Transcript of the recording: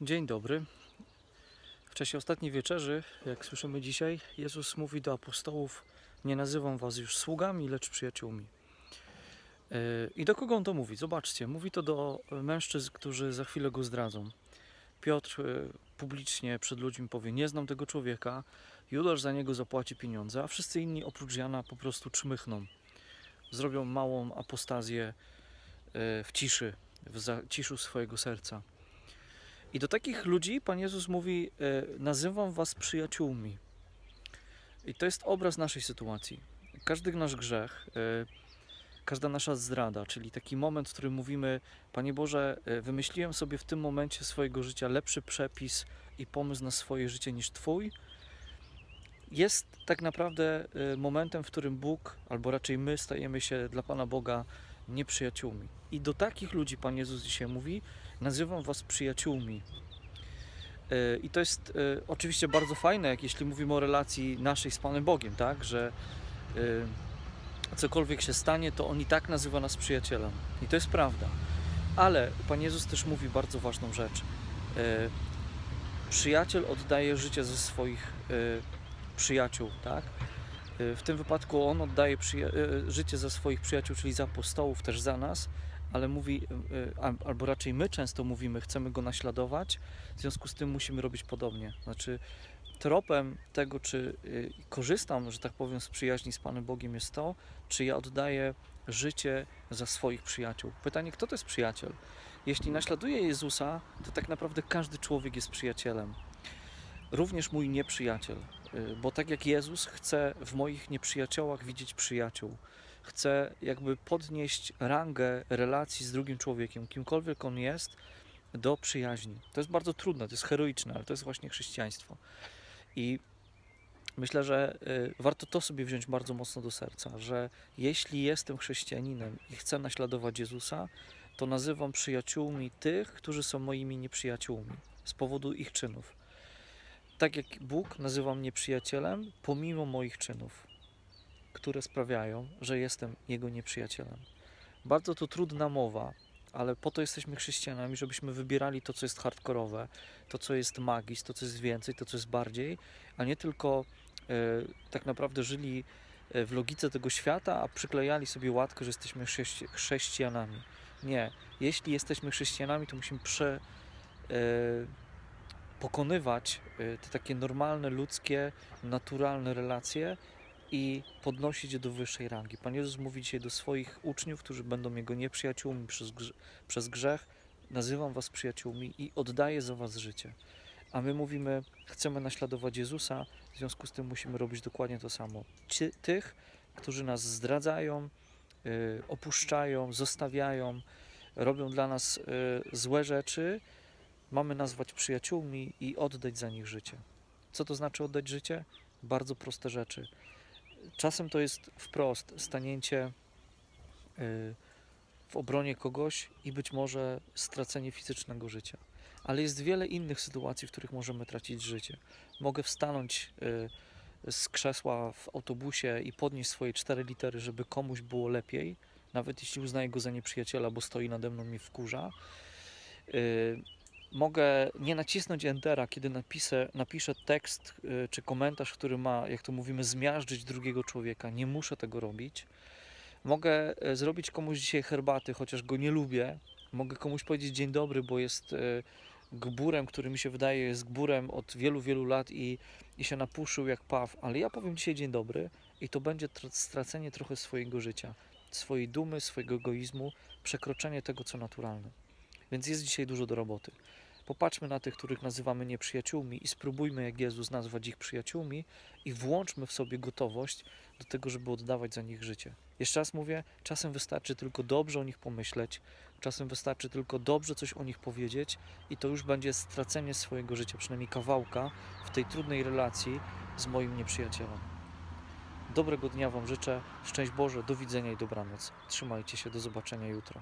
Dzień dobry. W czasie ostatniej wieczerzy, jak słyszymy dzisiaj, Jezus mówi do apostołów: Nie nazywam was już sługami, lecz przyjaciółmi. Yy, I do kogo on to mówi? Zobaczcie, mówi to do mężczyzn, którzy za chwilę go zdradzą. Piotr yy, publicznie przed ludźmi powie: Nie znam tego człowieka. Judasz za niego zapłaci pieniądze, a wszyscy inni oprócz Jana po prostu czmychną. Zrobią małą apostazję yy, w ciszy, w zaciszu swojego serca. I do takich ludzi Pan Jezus mówi: e, Nazywam was przyjaciółmi. I to jest obraz naszej sytuacji. Każdy nasz grzech, e, każda nasza zdrada, czyli taki moment, w którym mówimy: Panie Boże, e, wymyśliłem sobie w tym momencie swojego życia lepszy przepis i pomysł na swoje życie niż Twój, jest tak naprawdę momentem, w którym Bóg, albo raczej my, stajemy się dla Pana Boga nieprzyjaciółmi. I do takich ludzi Pan Jezus dzisiaj mówi: Nazywam Was przyjaciółmi. E, I to jest e, oczywiście bardzo fajne, jak jeśli mówimy o relacji naszej z Panem Bogiem, tak, że e, cokolwiek się stanie, to On i tak nazywa nas przyjacielem. I to jest prawda. Ale Pan Jezus też mówi bardzo ważną rzecz. Przyjaciel oddaje życie ze swoich przyjaciół, tak? W tym wypadku on oddaje życie za swoich przyjaciół, czyli za apostołów, też za nas, ale mówi, y, albo raczej my często mówimy, chcemy go naśladować, w związku z tym musimy robić podobnie. Znaczy, tropem tego, czy y, korzystam, że tak powiem, z przyjaźni z Panem Bogiem, jest to, czy ja oddaję życie za swoich przyjaciół. Pytanie, kto to jest przyjaciel? Jeśli naśladuję Jezusa, to tak naprawdę każdy człowiek jest przyjacielem. Również mój nieprzyjaciel, y, bo tak jak Jezus chce w moich nieprzyjaciołach widzieć przyjaciół chce jakby podnieść rangę relacji z drugim człowiekiem, kimkolwiek on jest, do przyjaźni. To jest bardzo trudne, to jest heroiczne, ale to jest właśnie chrześcijaństwo. I myślę, że y, warto to sobie wziąć bardzo mocno do serca, że jeśli jestem chrześcijaninem i chcę naśladować Jezusa, to nazywam przyjaciółmi tych, którzy są moimi nieprzyjaciółmi z powodu ich czynów. Tak jak Bóg nazywa mnie przyjacielem, pomimo moich czynów które sprawiają, że jestem Jego nieprzyjacielem. Bardzo to trudna mowa, ale po to jesteśmy chrześcijanami, żebyśmy wybierali to, co jest hardkorowe, to, co jest magis, to, co jest więcej, to, co jest bardziej, a nie tylko e, tak naprawdę żyli e, w logice tego świata, a przyklejali sobie łatkę, że jesteśmy chrześci chrześcijanami. Nie. Jeśli jesteśmy chrześcijanami, to musimy prze, e, pokonywać e, te takie normalne, ludzkie, naturalne relacje i podnosić je do wyższej rangi. Pan Jezus mówi dzisiaj do swoich uczniów, którzy będą Jego nieprzyjaciółmi przez, przez grzech, nazywam was przyjaciółmi i oddaję za was życie. A my mówimy, chcemy naśladować Jezusa, w związku z tym musimy robić dokładnie to samo. Ci, tych, którzy nas zdradzają, y, opuszczają, zostawiają, robią dla nas y, złe rzeczy, mamy nazwać przyjaciółmi i oddać za nich życie. Co to znaczy oddać życie? Bardzo proste rzeczy Czasem to jest wprost stanięcie y, w obronie kogoś i być może stracenie fizycznego życia. Ale jest wiele innych sytuacji, w których możemy tracić życie. Mogę wstanąć y, z krzesła w autobusie i podnieść swoje cztery litery, żeby komuś było lepiej, nawet jeśli uznaję go za nieprzyjaciela, bo stoi nade mną i wkurza. Y, mogę nie nacisnąć Entera, kiedy napiszę, napiszę tekst y, czy komentarz, który ma, jak to mówimy, zmiażdżyć drugiego człowieka. Nie muszę tego robić. Mogę e, zrobić komuś dzisiaj herbaty, chociaż go nie lubię. Mogę komuś powiedzieć dzień dobry, bo jest e, gburem, który mi się wydaje jest gburem od wielu, wielu lat i, i się napuszył jak paw, ale ja powiem dzisiaj dzień dobry i to będzie stracenie trochę swojego życia, swojej dumy, swojego egoizmu, przekroczenie tego, co naturalne. Więc jest dzisiaj dużo do roboty. Popatrzmy na tych, których nazywamy nieprzyjaciółmi i spróbujmy, jak Jezus nazwać ich przyjaciółmi i włączmy w sobie gotowość do tego, żeby oddawać za nich życie. Jeszcze raz mówię, czasem wystarczy tylko dobrze o nich pomyśleć, czasem wystarczy tylko dobrze coś o nich powiedzieć i to już będzie stracenie swojego życia, przynajmniej kawałka w tej trudnej relacji z moim nieprzyjacielem. Dobrego dnia Wam życzę, szczęść Boże, do widzenia i dobranoc. Trzymajcie się, do zobaczenia jutro.